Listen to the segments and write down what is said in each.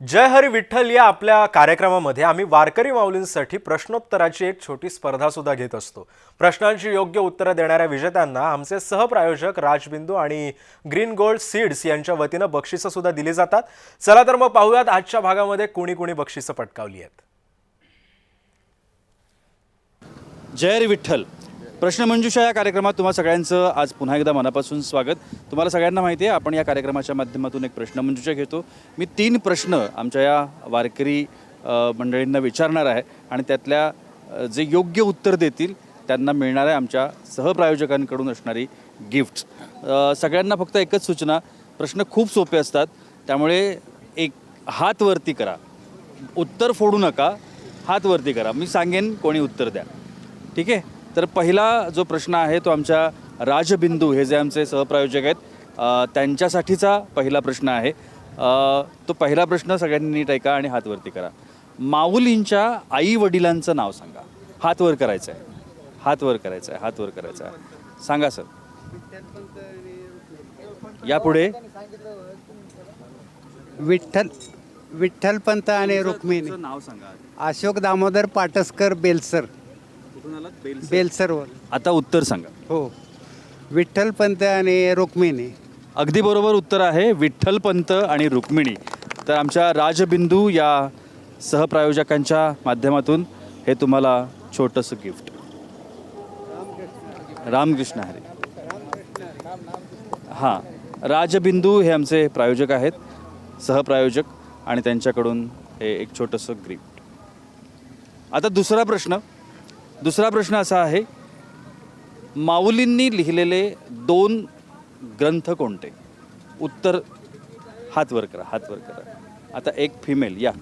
जय हरी विठ्ठल या आपल्या कार्यक्रमामध्ये आम्ही वारकरी माऊलींसाठी प्रश्नोत्तराची एक छोटी स्पर्धा सुद्धा घेत असतो. प्रश्नांची योग्य उत्तरं देणाऱ्या विजेत्यांना आमचे सहप्रायोजक राजबिंदू आणि ग्रीन गोल्ड सीड्स यांच्या वतीनं बक्षिसं सुद्धा दिली जातात. चला तर मग पाहूयात आजच्या भागामध्ये कोणी कोणी बक्षिसं पटकावली आहेत. जय हरी विठ्ठल. प्रश्नमंजुषा या कार्यक्रमात तुम्हा सगळ्यांचं आज पुन्हा एकदा मनापासून स्वागत. तुम्हाला सगळ्यांना माहिती आहे आपण या कार्यक्रमाच्या माध्यमातून एक प्रश्नमंजुषा घेतो. मी तीन प्रश्न आमच्या या वारकरी मंडळींना विचारणार आहे आणि त्यातल्या जे योग्य उत्तर देतील त्यांना मिळणार आहे आमच्या सहप्रायोजकांकडून असणारी गिफ्ट. सगळ्यांना फक्त एकच सूचना प्रश्न खूप सोपे असतात त्यामुळे एक हात वरती करा. उत्तर फोडू नका हात वरती करा. मी सांगेन कोणी उत्तर द्या. ठीक आहे? तर पहिला जो प्रश्न आहे तो आमच्या राजबिंदू हे जे आमचे सहप्रायोजक आहेत त्यांच्यासाठीचा पहिला प्रश्न आहे. तो पहिला प्रश्न सगळ्यांनी नीट ऐका आणि हात वरती करा. माऊलींच्या आई वडिलांचं नाव सांगा. हात वर करायचं आहे हात वर करायचं आहे हात वर करायचं आहे सांगा सर. यापुढे? विठ्ठल विठ्ठलपंत आणि रुक्मिणी. नाव सांगा. अशोक दामोदर पाटसकर बेलसर. कुठून आलात? बेल- बेलसरवर आता उत्तर सांगा. हो. विठ्ठलपंत आणि रुक्मिणी. अगदी बरोबर उत्तर आहे. विठ्ठलपंत आणि रुक्मिणी. तर आमच्या राजबिंदू या सहप्रायोजकांच्या माध्यमातून हे तुम्हाला छोटंसं गिफ्ट. रामकृष्ण हरे. हां. राजबिंदू हे आमचे प्रायोजक आहेत. सहप्रायोजक आणि त्यांच्याकडून हे एक छोटंसं गिफ्ट. आता दुसरा प्रश्न. दुसरा प्रश्न असा आहे माऊलींनी लिहिलेले दोन ग्रंथ कोणते? उत्तर हात वर करा हात वर करा. आता एक फिमेल या.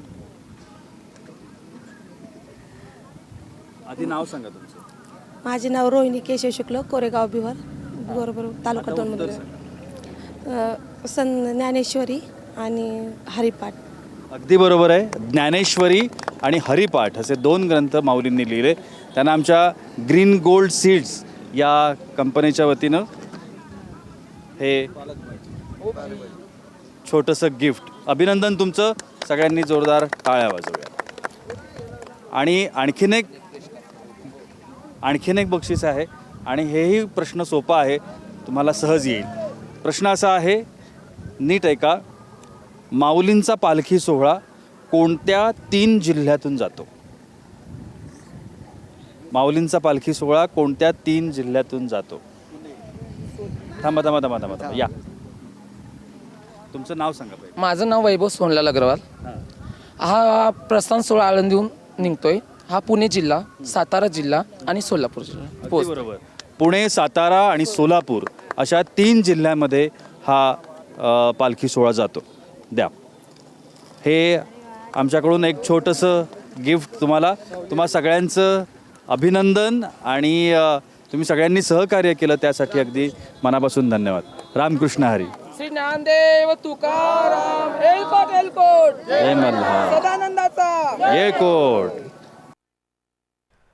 आधी नाव सांगा तुमचं. माझे नाव रोहिणी केशव शुक्ल कोरेगाव बिहार बरोबर तालुका आता दोन उत्तर सन ज्ञानेश्वरी आणि हरिपाठ. अगदी बरोबर आहे. ज्ञानेश्वरी आणि हरिपाठ असे दोन ग्रंथ माऊलींनी लिहिले. त्यांना आमच्या ग्रीन गोल्ड सीड्स या कंपनीच्या वतीनं हे छोटंसं गिफ्ट. अभिनंदन तुमचं. सगळ्यांनी जोरदार टाळ्या वाजवूया. आणि आणखीन एक आणखीन एक बक्षीस आहे आणि हेही प्रश्न सोपा आहे. तुम्हाला सहज येईल. प्रश्न असा आहे नीट ऐका. माऊलींचा पालखी सोहळा कोणत्या तीन जिल्ह्यातून जातो? माऊलींचा पालखी सोहळा कोणत्या तीन जिल्ह्यातून जातो? थांबा थांबा थांबा थांबा थांबा. या. तुमचं नाव सांगा पहिले. माझं नाव वैभव सोनलाल अग्रवाल. हा. प्रस्थान सोहळा आळंदीहून निघतोय. हा पुणे जिल्हा सातारा जिल्हा आणि सोलापूर जिल्हा. अगदी पोहोच बरोबर. पुणे सातारा आणि सोलापूर अशा तीन जिल्ह्यामध्ये हा अ, पालखी सोहळा जातो. द्या. हे आमच्याकडून एक छोटंसं गिफ्ट तुम्हाला. तुम्हा सगळ्यांचं अभिनंदन आणि तुम्ही सगळ्यांनी सहकार्य केलं त्यासाठी अगदी मनापासून धन्यवाद. रामकृष्ण हरी. श्री ज्ञानदेव तुकाराम जय मल्हार. सदानंदाचा. ये कोट.